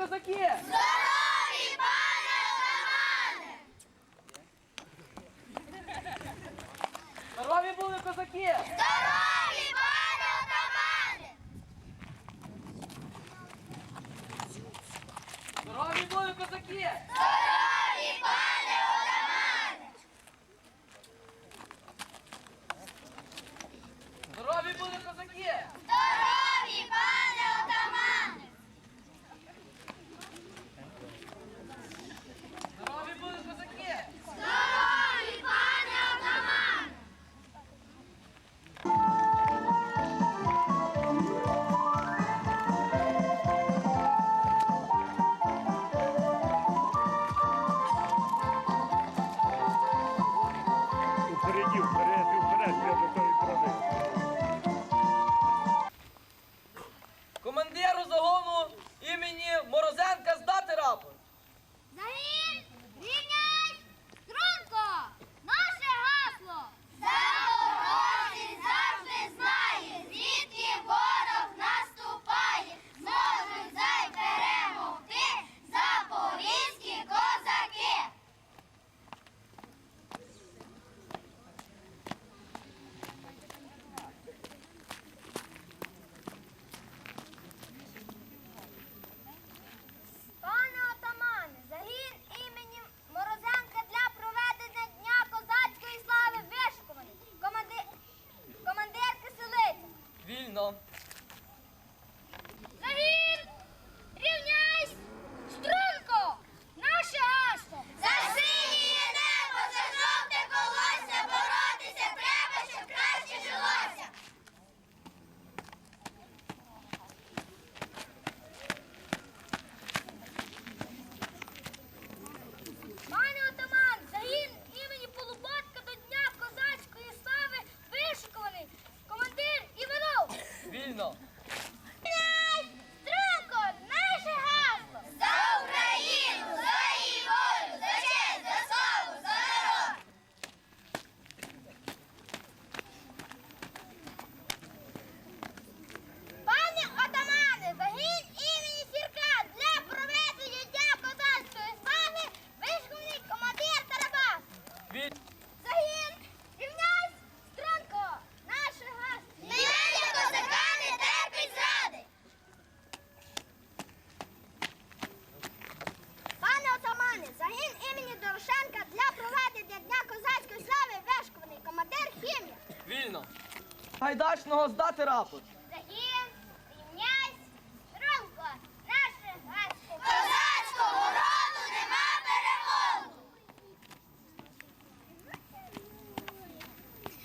Lucas aqui! Sim! Гайдачного здати рапорт! Загін, рівняйсь, струнко, наше гасло! Козацького роду нема перемогу!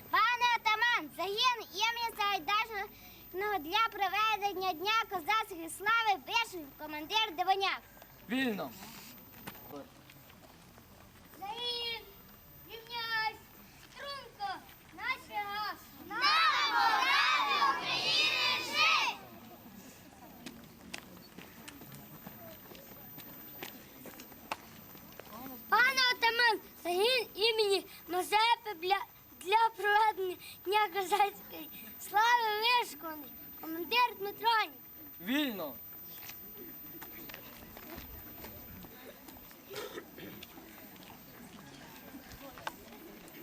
Пане отаман, загін імені Сагайдачного для проведення Дня козацької слави вишив командир Дивоняк. Вільно! Загін, рівняйсь, струнко, наше гасло. На моралі України жить! Пане загін імені Мазепи для, для проведення Дня козацької слави вишколений. Командир Дмитронік. Вільно!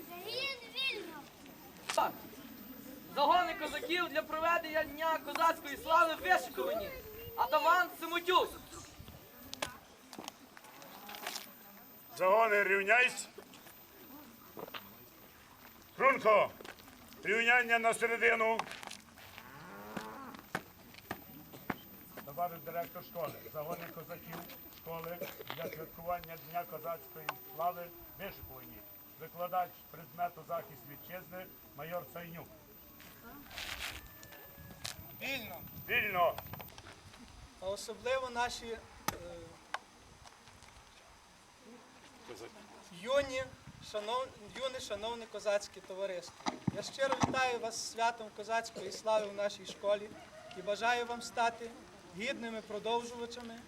Загін вільно. Так! Загони козаків для проведення Дня козацької слави вишикувані! Атаман Симотюк! Загони рівняйсь. Крунко, рівняння на середину. Товариш директор школи. Загони козаків школи для святкування Дня козацької слави вишикувані. Викладач предмету захист вітчизни майор Сайнюк. Вільно. Вільно. А особливо наші е, юні, шанов, юне шановне козацьке товариство. Я щиро вітаю вас з святом козацької слави в нашій школі і бажаю вам стати гідними продовжувачами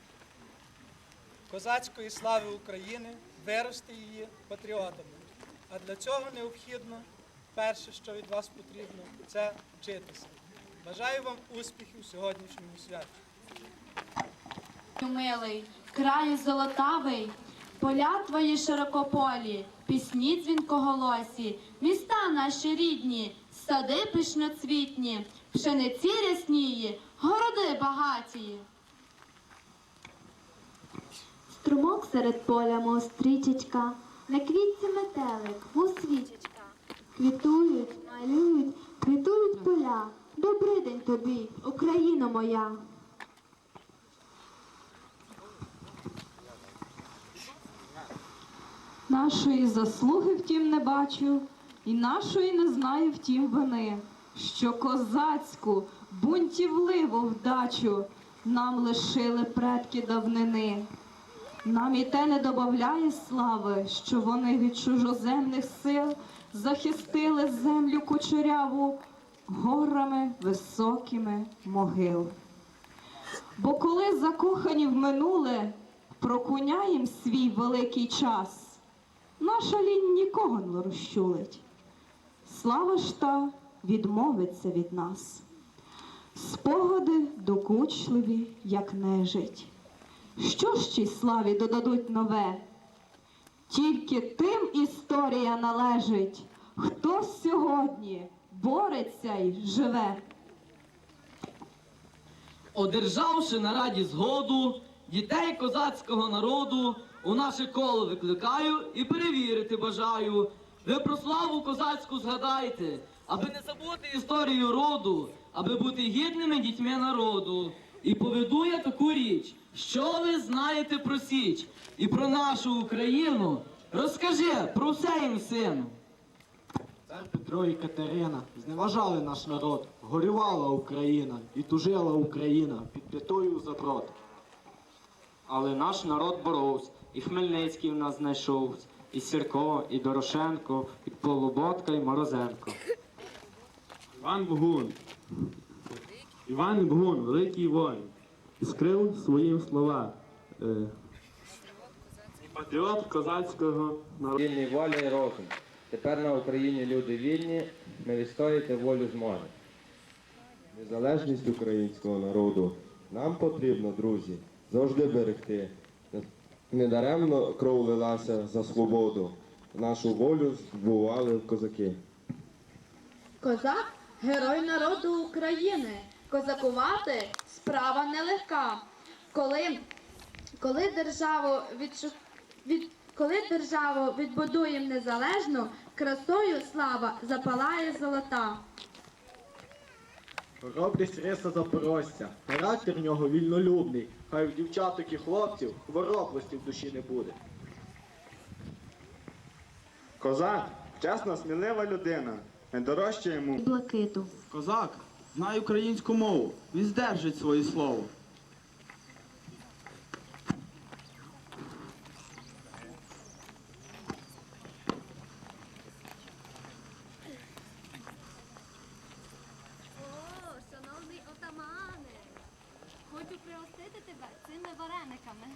козацької слави України, вирости її патріотами. А для цього необхідно перше, що від вас потрібно, це вчитися. Бажаю вам успіхів в сьогоднішньому святі. Милий, краю золотавий, поля твої широкополі, пісні дзвінкоголосі, міста наші рідні, сади пишноцвітні, пшениці рясніє, городи багаті. Струмок серед поля, мов стрічечка, на квітці метелик, мов свічечка. Квітують, малюють, квітують поля. Добрий день тобі, Україно моя. Нашої заслуги втім не бачу, і нашої не знаю втім вини, що козацьку, бунтівливу вдачу нам лишили предки давнини. Нам і те не добавляє слави, що вони від чужоземних сил захистили землю кучеряву горами високими могил. Бо коли закохані в минуле, прокуняєм свій великий час, наша лінь нікого не розчулить. Слава ж та відмовиться від нас. Спогади докучливі, як нежить. Що ж цій славі додадуть нове? Тільки тим історія належить, хто сьогодні бореться й живе. Одержавши на раді згоду, дітей козацького народу у наше коло викликаю і перевірити бажаю. Ви про славу козацьку згадайте, аби не забути історію роду, аби бути гідними дітьми народу. І поведу я таку річ, що ви знаєте про Січ і про нашу Україну. Розкажи про все їм, сину. Цар Петро і Катерина зневажали наш народ, горювала Україна і тужила Україна під п'ятою за брод. Але наш народ боровся, і Хмельницький в нас знайшовся, і Сірко, і Дорошенко, і Полуботка, і Морозенко. Іван Богун. Іван Богун, великий воїн, скрив своїм слова. Е, патріот козацького народу. Вільні воля і розум. Тепер на Україні люди вільні, ми відстоїти волю зможемо. Незалежність українського народу нам потрібно, друзі, завжди берегти. Недаремно кров лилася за свободу. Нашу волю збували козаки. Козак герой народу України. Козакувати справа нелегка. Коли, коли державу відшу, від, коли державу відбудуємо незалежну, красою слава запалає золота. Хоробрість риса Запорожця, характер в нього вільнолюбний, хай в дівчаток і хлопців хвороблості в душі не буде. Козак, чесна, смілива людина. Найдорожче йому Блакиту. Козак знає українську мову, він здержить своє слово. Korana, calma.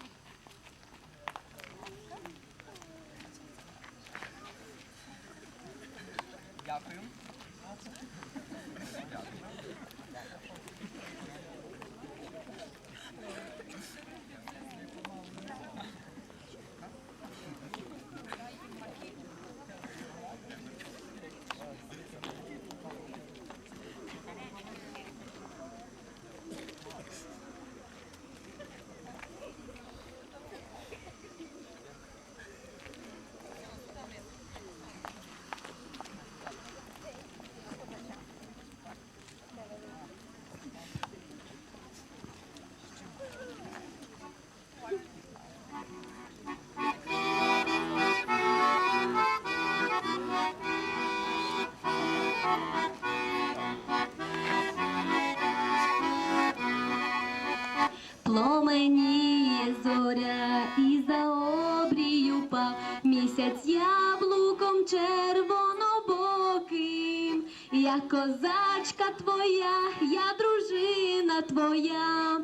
Козачка твоя, я дружина твоя,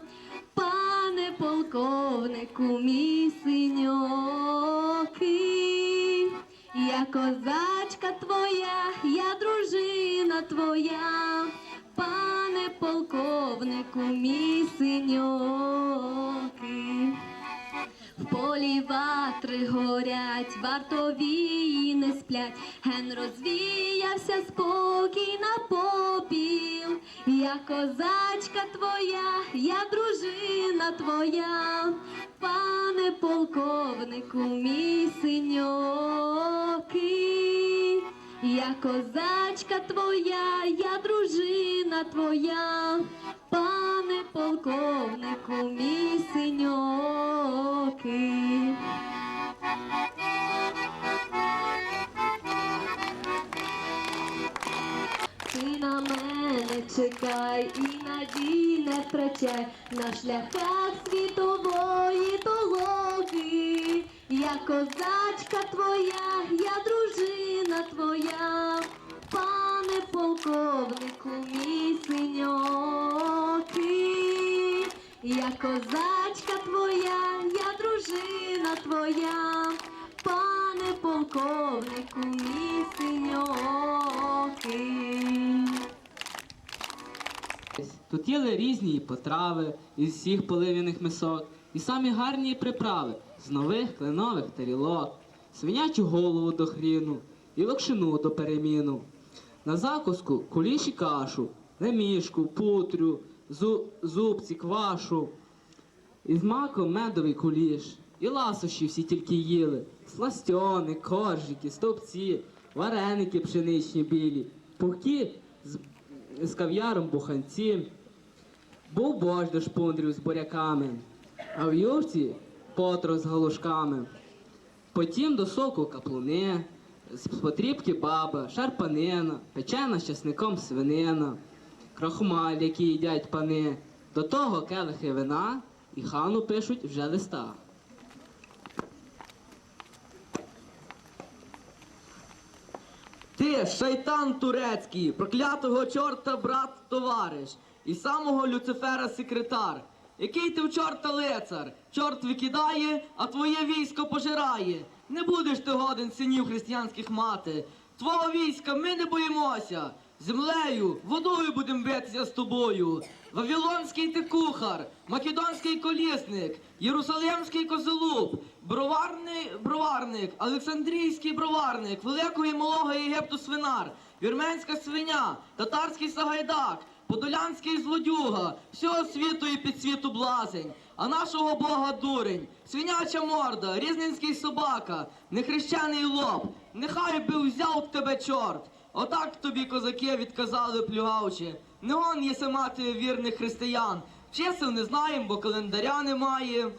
пане полковнику, мій синьокий. Я козачка твоя, я дружина твоя, пане полковнику, мій синьокий. В полі ватри горять, вартові не сплять, ген розвіявся спокій на попіл. Я козачка твоя, я дружина твоя, пане полковнику, мій синьокий. Я козачка твоя, я дружина твоя, пане полковнику, мій синьокий. Ти на мене чекай і надій не втрачай на шляхах світової толоки. Я козачка твоя, я дружина твоя, пане полковнику, Я козачка твоя, я дружина твоя, пане полковнику, мій. Тут є різні потрави із всіх полив'яних мисок, і самі гарні приправи з нових кленових тарілок, свинячу голову до хріну і локшину до переміну. На закуску куліші кашу, лемішку, путрю, зубці, квашу. Із маком медовий куліш, і ласощі всі тільки їли. Сластьони, коржики, стовпці, вареники пшеничні білі, пухкі з, з кав'яром буханці. Був борщ до шпундрів з буряками, а в юрці потрох з галушками. Потім до соку каплуни, з потрібки баба, шарпанина, печена з часником свинина, крахмаль, який їдять пани, до того келихи вина і хану пишуть вже листа. Ти, шайтан турецький, проклятого чорта брат товариш, і самого Люцифера секретар. Який ти в чорта лицар? Чорт викидає, а твоє військо пожирає. Не будеш ти годен синів християнських мати. Твого війська ми не боїмося. Землею, водою будем битися з тобою. Вавилонський ти кухар, македонський колісник, Єрусалимський козелуб, броварний броварник, Олександрійський броварник, великого і малого Єгипту свинар, вірменська свиня, татарський сагайдак, подолянський злодюга, всього світу і під світу блазень, а нашого Бога дурень, свиняча морда, різненський собака, нехрещений лоб, нехай би взяв тебе чорт. Отак тобі козаки відказали плюгавче. Не он єси мати вірних християн. Чисел не знаєм, бо календаря немає.